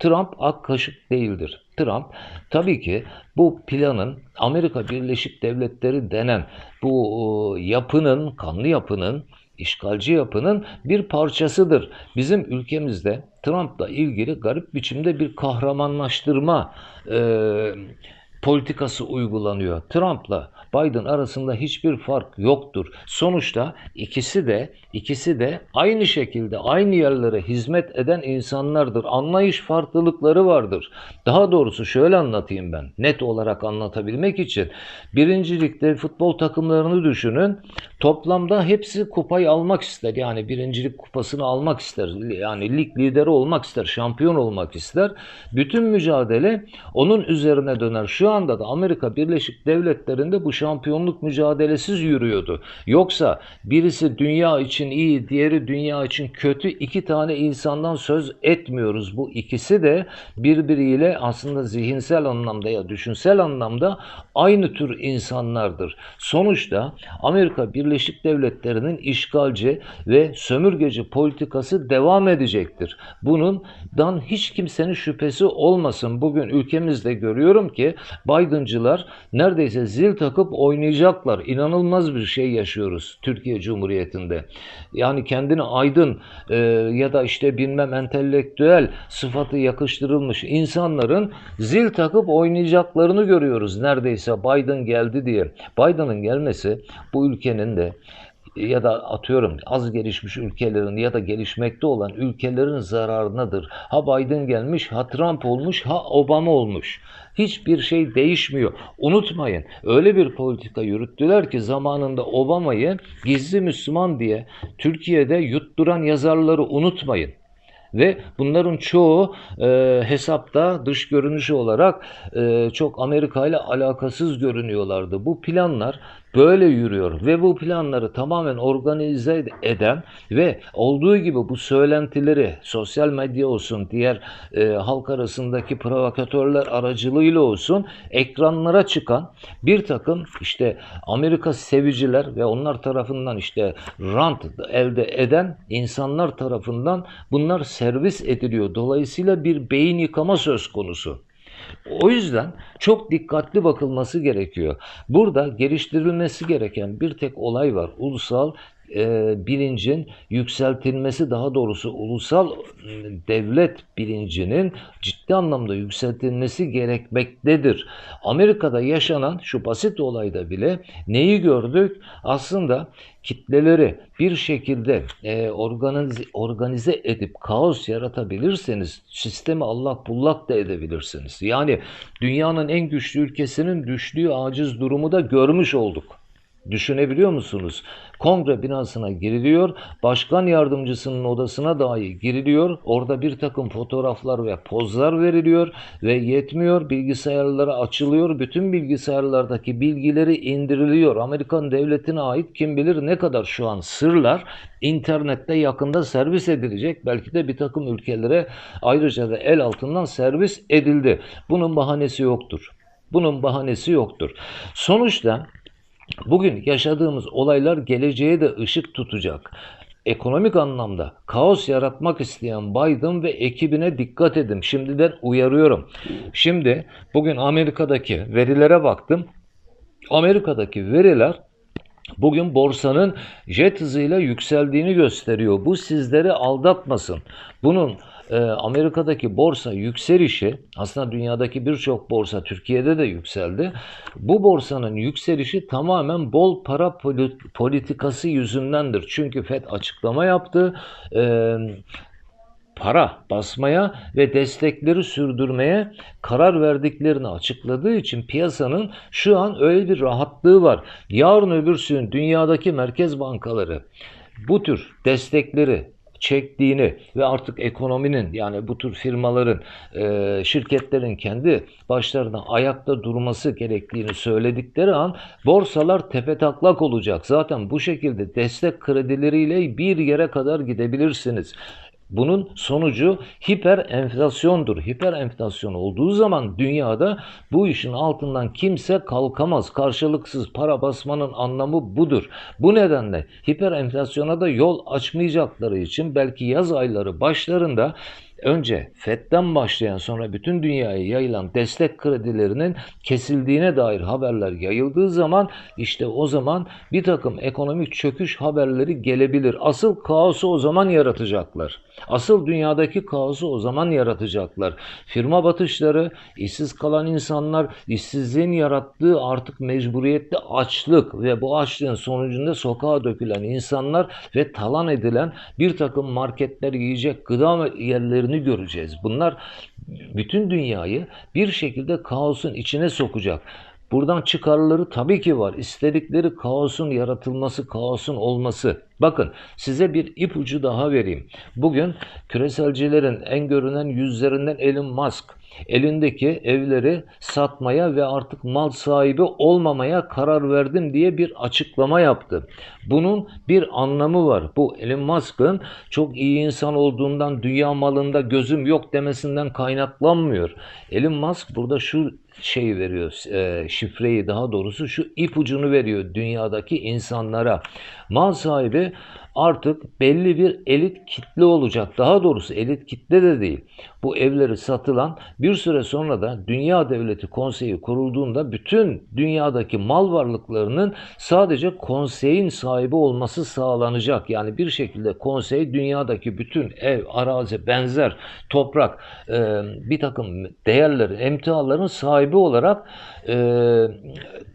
Trump ak kaşık değildir. Trump tabii ki bu planın Amerika Birleşik Devletleri denen bu e, yapının, kanlı yapının işgalci yapının bir parçasıdır. Bizim ülkemizde Trump'la ilgili garip biçimde bir kahramanlaştırma e, politikası uygulanıyor. Trump'la Biden arasında hiçbir fark yoktur. Sonuçta ikisi de ikisi de aynı şekilde aynı yerlere hizmet eden insanlardır. Anlayış farklılıkları vardır. Daha doğrusu şöyle anlatayım ben. Net olarak anlatabilmek için birincilikte futbol takımlarını düşünün. Toplamda hepsi kupayı almak ister. Yani birincilik kupasını almak ister. Yani lig lideri olmak ister. Şampiyon olmak ister. Bütün mücadele onun üzerine döner. Şu anda da Amerika Birleşik Devletleri'nde bu şampiyonluk mücadelesiz yürüyordu. Yoksa birisi dünya için iyi, diğeri dünya için kötü iki tane insandan söz etmiyoruz. Bu ikisi de birbiriyle aslında zihinsel anlamda ya düşünsel anlamda aynı tür insanlardır. Sonuçta Amerika Birleşik Devletleri'nin işgalci ve sömürgeci politikası devam edecektir. Bundan hiç kimsenin şüphesi olmasın. Bugün ülkemizde görüyorum ki Biden'cılar neredeyse zil takıp oynayacaklar. İnanılmaz bir şey yaşıyoruz Türkiye Cumhuriyeti'nde. Yani kendini aydın e, ya da işte bilmem entelektüel sıfatı yakıştırılmış insanların zil takıp oynayacaklarını görüyoruz neredeyse Biden geldi diye. Biden'ın gelmesi bu ülkenin de ya da atıyorum az gelişmiş ülkelerin ya da gelişmekte olan ülkelerin zararınadır. Ha Biden gelmiş, ha Trump olmuş, ha Obama olmuş. Hiçbir şey değişmiyor. Unutmayın öyle bir politika yürüttüler ki zamanında Obama'yı gizli Müslüman diye Türkiye'de yutturan yazarları unutmayın. Ve bunların çoğu e, hesapta dış görünüş olarak e, çok Amerika ile alakasız görünüyorlardı. Bu planlar böyle yürüyor ve bu planları tamamen organize eden ve olduğu gibi bu söylentileri sosyal medya olsun diğer e, halk arasındaki provokatörler aracılığıyla olsun ekranlara çıkan bir takım işte Amerika seviciler ve onlar tarafından işte rant elde eden insanlar tarafından bunlar servis ediliyor. Dolayısıyla bir beyin yıkama söz konusu. O yüzden çok dikkatli bakılması gerekiyor. Burada geliştirilmesi gereken bir tek olay var. Ulusal e, bilincin yükseltilmesi daha doğrusu ulusal devlet bilincinin ciddi anlamda yükseltilmesi gerekmektedir. Amerika'da yaşanan şu basit olayda bile neyi gördük? Aslında kitleleri bir şekilde e, organize, organize edip kaos yaratabilirseniz sistemi allak bullak da edebilirsiniz. Yani dünyanın en güçlü ülkesinin düştüğü aciz durumu da görmüş olduk. Düşünebiliyor musunuz? Kongre binasına giriliyor, başkan yardımcısının odasına dahi giriliyor. Orada bir takım fotoğraflar ve pozlar veriliyor ve yetmiyor. Bilgisayarlara açılıyor. Bütün bilgisayarlardaki bilgileri indiriliyor. Amerikan devletine ait kim bilir ne kadar şu an sırlar internette yakında servis edilecek. Belki de bir takım ülkelere ayrıca da el altından servis edildi. Bunun bahanesi yoktur. Bunun bahanesi yoktur. Sonuçta Bugün yaşadığımız olaylar geleceğe de ışık tutacak. Ekonomik anlamda kaos yaratmak isteyen Biden ve ekibine dikkat edin. Şimdiden uyarıyorum. Şimdi bugün Amerika'daki verilere baktım. Amerika'daki veriler bugün borsanın jet hızıyla yükseldiğini gösteriyor. Bu sizleri aldatmasın. Bunun e, Amerika'daki borsa yükselişi aslında dünyadaki birçok borsa Türkiye'de de yükseldi. Bu borsanın yükselişi tamamen bol para politikası yüzündendir. Çünkü FED açıklama yaptı. E, para basmaya ve destekleri sürdürmeye karar verdiklerini açıkladığı için piyasanın şu an öyle bir rahatlığı var. Yarın öbürsün dünyadaki merkez bankaları bu tür destekleri çektiğini ve artık ekonominin yani bu tür firmaların, e, şirketlerin kendi başlarına ayakta durması gerektiğini söyledikleri an borsalar tepe taklak olacak. Zaten bu şekilde destek kredileriyle bir yere kadar gidebilirsiniz. Bunun sonucu hiper enflasyondur. Hiper enflasyon olduğu zaman dünyada bu işin altından kimse kalkamaz. Karşılıksız para basmanın anlamı budur. Bu nedenle hiper enflasyona da yol açmayacakları için belki yaz ayları başlarında önce FED'den başlayan sonra bütün dünyaya yayılan destek kredilerinin kesildiğine dair haberler yayıldığı zaman işte o zaman bir takım ekonomik çöküş haberleri gelebilir. Asıl kaosu o zaman yaratacaklar. Asıl dünyadaki kaosu o zaman yaratacaklar. Firma batışları, işsiz kalan insanlar, işsizliğin yarattığı artık mecburiyetli açlık ve bu açlığın sonucunda sokağa dökülen insanlar ve talan edilen bir takım marketler, yiyecek, gıda yerlerini göreceğiz. Bunlar bütün dünyayı bir şekilde kaosun içine sokacak. Buradan çıkarları tabii ki var. İstedikleri kaosun yaratılması, kaosun olması. Bakın size bir ipucu daha vereyim. Bugün küreselcilerin en görünen yüzlerinden Elon Musk elindeki evleri satmaya ve artık mal sahibi olmamaya karar verdim diye bir açıklama yaptı. Bunun bir anlamı var. Bu Elon Musk'ın çok iyi insan olduğundan dünya malında gözüm yok demesinden kaynaklanmıyor. Elon Musk burada şu şey veriyor, e, şifreyi daha doğrusu şu ipucunu veriyor dünyadaki insanlara. Mal sahibi artık belli bir elit kitle olacak. Daha doğrusu elit kitle de değil. Bu evleri satılan bir süre sonra da Dünya Devleti Konseyi kurulduğunda bütün dünyadaki mal varlıklarının sadece konseyin sahibi olması sağlanacak. Yani bir şekilde konsey dünyadaki bütün ev, arazi, benzer, toprak, e, bir takım değerlerin, emtiaların sahibi olarak e,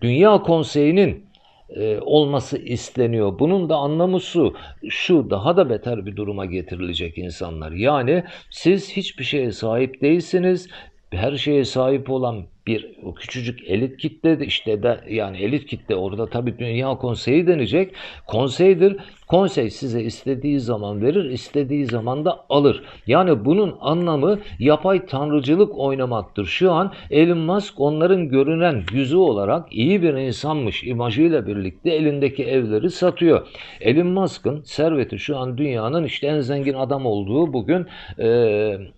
Dünya Konseyi'nin e, olması isteniyor. Bunun da anlamı şu, şu daha da beter bir duruma getirilecek insanlar. Yani siz hiçbir şeye sahip değilsiniz. Her şeye sahip olan bir o küçücük elit kitle de işte de yani elit kitle orada tabii Dünya Konseyi denecek. Konseydir. Konsey size istediği zaman verir, istediği zaman da alır. Yani bunun anlamı yapay tanrıcılık oynamaktır. Şu an Elon Musk onların görünen yüzü olarak iyi bir insanmış imajıyla birlikte elindeki evleri satıyor. Elon Musk'ın serveti şu an dünyanın işte en zengin adam olduğu bugün e,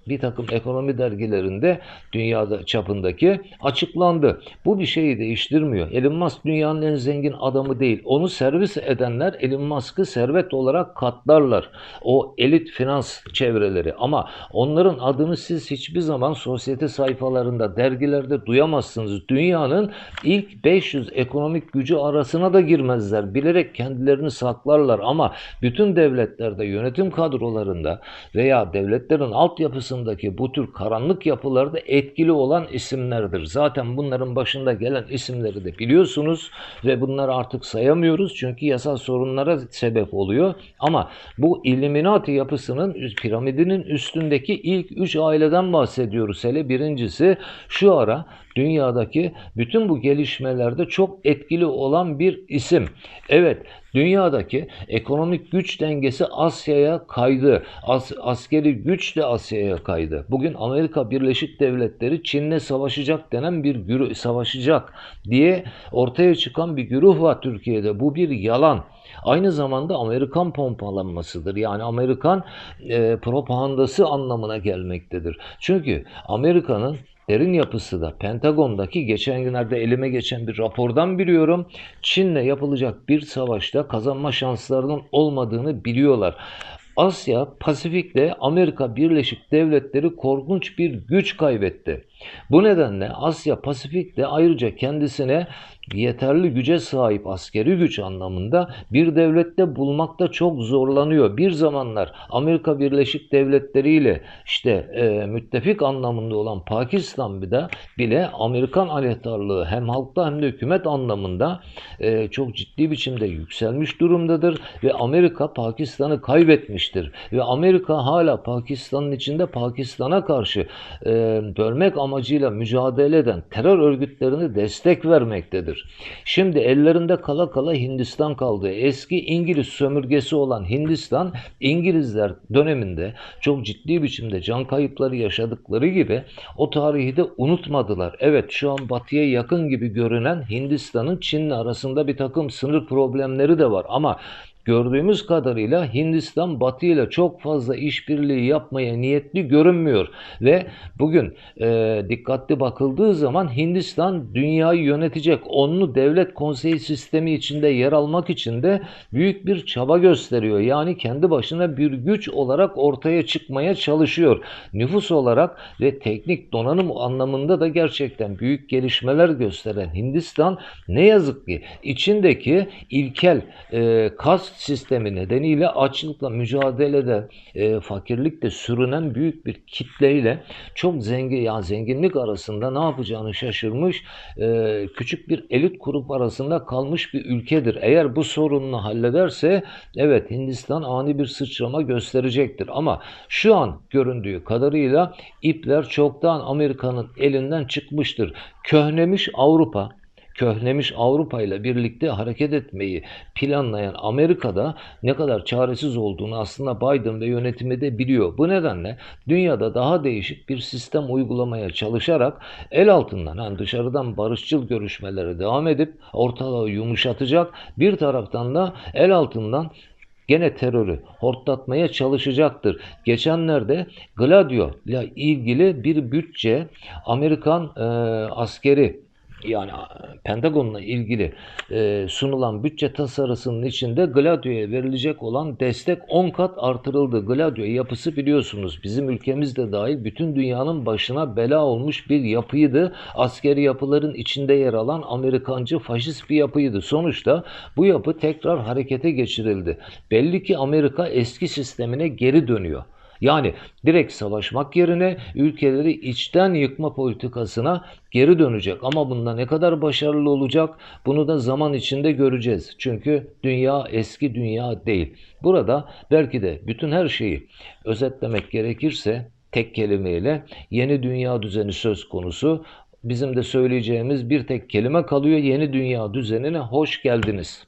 bir takım ekonomi dergilerinde dünyada çapındaki açıklandı. Bu bir şeyi değiştirmiyor. Elon Musk dünyanın en zengin adamı değil. Onu servis edenler Elon Musk'ı servet olarak katlarlar. O elit finans çevreleri ama onların adını siz hiçbir zaman sosyete sayfalarında, dergilerde duyamazsınız. Dünyanın ilk 500 ekonomik gücü arasına da girmezler. Bilerek kendilerini saklarlar ama bütün devletlerde, yönetim kadrolarında veya devletlerin altyapısındaki bu tür karanlık yapılarda etkili olan isimlerdir. Zaten bunların başında gelen isimleri de biliyorsunuz ve bunları artık sayamıyoruz çünkü yasal sorunlara sebep oluyor. Ama bu Illuminati yapısının piramidinin üstündeki ilk üç aileden bahsediyoruz. Hele birincisi şu ara dünyadaki bütün bu gelişmelerde çok etkili olan bir isim. Evet, dünyadaki ekonomik güç dengesi Asya'ya kaydı. As askeri güç de Asya'ya kaydı. Bugün Amerika Birleşik Devletleri Çin'le savaşacak denen bir güruh savaşacak diye ortaya çıkan bir güruh var Türkiye'de. Bu bir yalan. Aynı zamanda Amerikan pompalanmasıdır. Yani Amerikan e, propagandası anlamına gelmektedir. Çünkü Amerika'nın derin yapısı da Pentagon'daki geçen günlerde elime geçen bir rapordan biliyorum. Çin'le yapılacak bir savaşta kazanma şanslarının olmadığını biliyorlar. Asya, Pasifik'te Amerika Birleşik Devletleri korkunç bir güç kaybetti. Bu nedenle Asya Pasifik'te ayrıca kendisine yeterli güce sahip askeri güç anlamında bir devlette bulmakta çok zorlanıyor. Bir zamanlar Amerika Birleşik Devletleri ile işte e, müttefik anlamında olan Pakistan bir de bile Amerikan aleyhtarlığı hem halkta hem de hükümet anlamında e, çok ciddi biçimde yükselmiş durumdadır ve Amerika Pakistan'ı kaybetmiştir ve Amerika hala Pakistan'ın içinde Pakistan'a karşı e, bölmek amacıyla mücadele eden terör örgütlerini destek vermektedir. Şimdi ellerinde kala kala Hindistan kaldı. Eski İngiliz sömürgesi olan Hindistan İngilizler döneminde çok ciddi biçimde can kayıpları yaşadıkları gibi o tarihi de unutmadılar. Evet şu an batıya yakın gibi görünen Hindistan'ın Çin'le arasında bir takım sınır problemleri de var ama gördüğümüz kadarıyla Hindistan Batı ile çok fazla işbirliği yapmaya niyetli görünmüyor ve bugün e, dikkatli bakıldığı zaman Hindistan dünyayı yönetecek onlu devlet konseyi sistemi içinde yer almak için de büyük bir çaba gösteriyor. Yani kendi başına bir güç olarak ortaya çıkmaya çalışıyor. Nüfus olarak ve teknik donanım anlamında da gerçekten büyük gelişmeler gösteren Hindistan ne yazık ki içindeki ilkel e, kast sistemi nedeniyle açlıkla mücadelede e, fakirlikte sürünen büyük bir kitleyle çok zengin ya zenginlik arasında ne yapacağını şaşırmış e, küçük bir elit grup arasında kalmış bir ülkedir. Eğer bu sorununu hallederse evet Hindistan ani bir sıçrama gösterecektir. Ama şu an göründüğü kadarıyla ipler çoktan Amerika'nın elinden çıkmıştır. Köhnemiş Avrupa köhnemiş Avrupa ile birlikte hareket etmeyi planlayan Amerika'da ne kadar çaresiz olduğunu aslında Biden ve yönetimi de biliyor. Bu nedenle dünyada daha değişik bir sistem uygulamaya çalışarak el altından yani dışarıdan barışçıl görüşmelere devam edip ortalığı yumuşatacak bir taraftan da el altından gene terörü hortlatmaya çalışacaktır. Geçenlerde Gladio ile ilgili bir bütçe Amerikan e, askeri yani Pentagon'la ilgili e, sunulan bütçe tasarısının içinde Gladio'ya verilecek olan destek 10 kat artırıldı. Gladio yapısı biliyorsunuz bizim ülkemizde dahil bütün dünyanın başına bela olmuş bir yapıydı. Askeri yapıların içinde yer alan Amerikancı faşist bir yapıydı. Sonuçta bu yapı tekrar harekete geçirildi. Belli ki Amerika eski sistemine geri dönüyor. Yani direkt savaşmak yerine ülkeleri içten yıkma politikasına geri dönecek. Ama bunda ne kadar başarılı olacak bunu da zaman içinde göreceğiz. Çünkü dünya eski dünya değil. Burada belki de bütün her şeyi özetlemek gerekirse tek kelimeyle yeni dünya düzeni söz konusu. Bizim de söyleyeceğimiz bir tek kelime kalıyor. Yeni dünya düzenine hoş geldiniz.